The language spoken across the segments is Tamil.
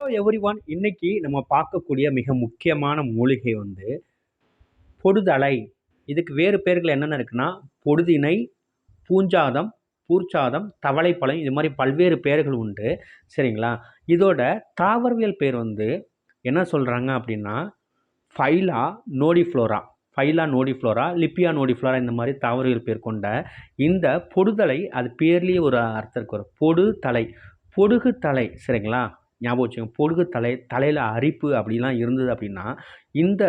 ஹலோ எவ்ரி ஒன் இன்னைக்கு நம்ம பார்க்கக்கூடிய மிக முக்கியமான மூலிகை வந்து பொடுதலை. இதுக்கு வேறு பேர்கள் என்னென்ன இருக்குன்னா பொடுதினை பூஞ்சாதம் பூர்ச்சாதம் தவளைப்பழம் இது மாதிரி பல்வேறு பெயர்கள் உண்டு. சரிங்களா? இதோட தாவரவியல் பேர் வந்து என்ன சொல்கிறாங்க அப்படின்னா ஃபைலா நோடிஃப்ளோரா. ஃபைலா நோடிஃப்ளோரா லிப்பியா நோடிஃப்ளோரா இந்த மாதிரி தாவரவியல் பேர் கொண்ட இந்த பொடுதலை அது பேர்லேயே ஒரு அர்த்தம் இருக்கு ஒரு பொடு தலை பொடுகு தலை சரிங்களா? ஞாபகம் வச்சுக்கோங்க. பொடுகு தலை தலையில் அரிப்பு அப்படிலாம் இருந்தது அப்படின்னா இந்த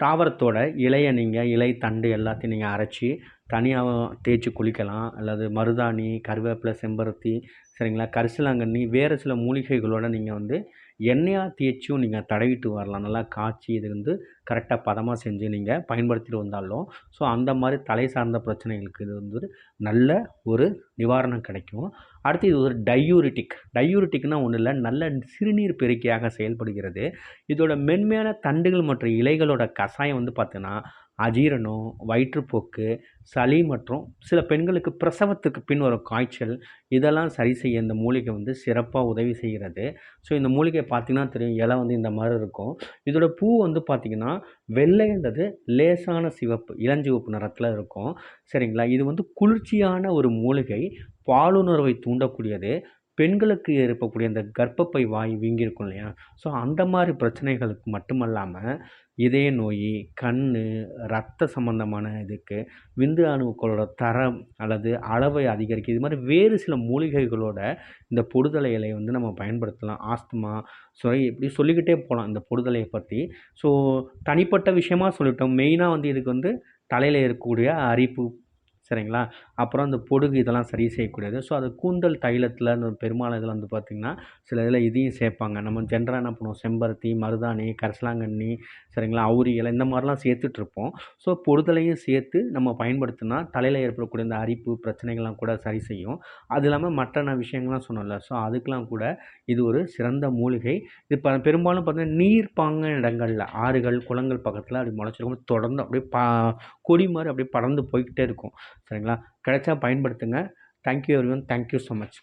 தாவரத்தோட இலையை நீங்கள் இலை தண்டு எல்லாத்தையும் நீங்கள் அரைச்சி தனியாக தேய்ச்சி குளிக்கலாம். அல்லது மருதாணி கருவேப்பிலை செம்பருத்தி சரிங்களா? கரிசலாங்கண்ணி வேறு சில மூலிகைகளோட நீங்கள் வந்து எண்ணெயாக தேய்ச்சியும் நீங்கள் தடவிட்டு வரலாம். நல்லா காய்ச்சி இது வந்து கரெக்டாக பதமாக செஞ்சு நீங்கள் பயன்படுத்திட்டு வந்தாலும் ஸோ அந்த மாதிரி தலை சார்ந்த பிரச்சனைகளுக்கு இது வந்து நல்ல ஒரு நிவாரணம் கிடைக்கும். அடுத்து இது ஒரு டையூரிட்டிக் டையூரிட்டிக்னால் ஒன்றும் இல்லை நல்ல சிறுநீர் பெருக்கியாக செயல்படுகிறது. இதோட மென்மையான தண்டுகள் மற்றும் இலைகளோட கஷாயம் வந்து பார்த்திங்கன்னா அஜீரணம் வயிற்றுப்போக்கு சளி மற்றும் சில பெண்களுக்கு பிரசவத்துக்கு பின் வரும் காய்ச்சல் இதெல்லாம் சரி செய்ய இந்த மூலிகை வந்து சிறப்பாக உதவி செய்கிறது. ஸோ இந்த மூலிகை பார்த்திங்கன்னா தெரியும் இலை வந்து இந்த மாதிரி இருக்கும். இதோட பூ வந்து பார்த்திங்கன்னா வெள்ளைன்றது லேசான சிவப்பு இளஞ்சிவப்பு நிறத்தில் இருக்கும். சரிங்களா? இது வந்து குளிர்ச்சியான ஒரு மூலிகை பாலுணர்வை தூண்டக்கூடியது. பெண்களுக்கு ஏற்படக்கூடிய அந்த கர்ப்பப்பை வாய் வீங்கியிருக்கும் இல்லையா? ஸோ அந்த மாதிரி பிரச்சனைகளுக்கு மட்டுமல்லாமல் இதய நோய் கண் ரத்த சம்மந்தமான இதுக்கு விந்து அணுக்களோட தரம் அல்லது அளவை அதிகரிக்க இது மாதிரி வேறு சில மூலிகைகளோட இந்த பொடுதலை இலையை வந்து நம்ம பயன்படுத்தலாம். ஆஸ்துமா ஸோ இப்படி சொல்லிக்கிட்டே போகலாம் இந்த பொடுதலையை பற்றி ஸோ தனிப்பட்ட விஷயமாக சொல்லிட்டோம். மெயினாக வந்து இதுக்கு வந்து தலையில் இருக்கக்கூடிய அரிப்பு சரிங்களா? அப்புறம் அந்த பொடுகு இதெல்லாம் சரி செய்யக்கூடியது. ஸோ அது கூந்தல் தைலத்தில் அந்த பெருமாள் இதில் வந்து பார்த்திங்கன்னா சில இதில் இதையும் சேர்ப்பாங்க. நம்ம ஜென்ரலாக என்ன பண்ணுவோம்? செம்பருத்தி மருதாணி கரிசலாங்கண்ணி சரிங்களா? அவுரி இலை இந்த மாதிரிலாம் சேர்த்துட்ருப்போம். ஸோ பொடுதலையும் சேர்த்து நம்ம பயன்படுத்தினா தலையில் ஏற்படக்கூடிய இந்த அரிப்பு பிரச்சனைகள்லாம் கூட சரி செய்யும். அது இல்லாமல் மற்ற நான் விஷயங்கள்லாம் சொன்னோம்ல ஸோ அதுக்கெலாம் கூட இது ஒரு சிறந்த மூலிகை. இது ப பெரும்பாலும் பார்த்திங்கன்னா நீர் பாங்க இடங்களில் ஆறுகள் குளங்கள் பக்கத்தில் அப்படி முளைச்சிருக்கும். தொடர்ந்து அப்படியே பா கொடி மாதிரி அப்படியே படர்ந்து போய்கிட்டே இருக்கும். சரிங்களா? கிடைச்சா பயன்படுத்துங்க. Thank you everyone thank you so much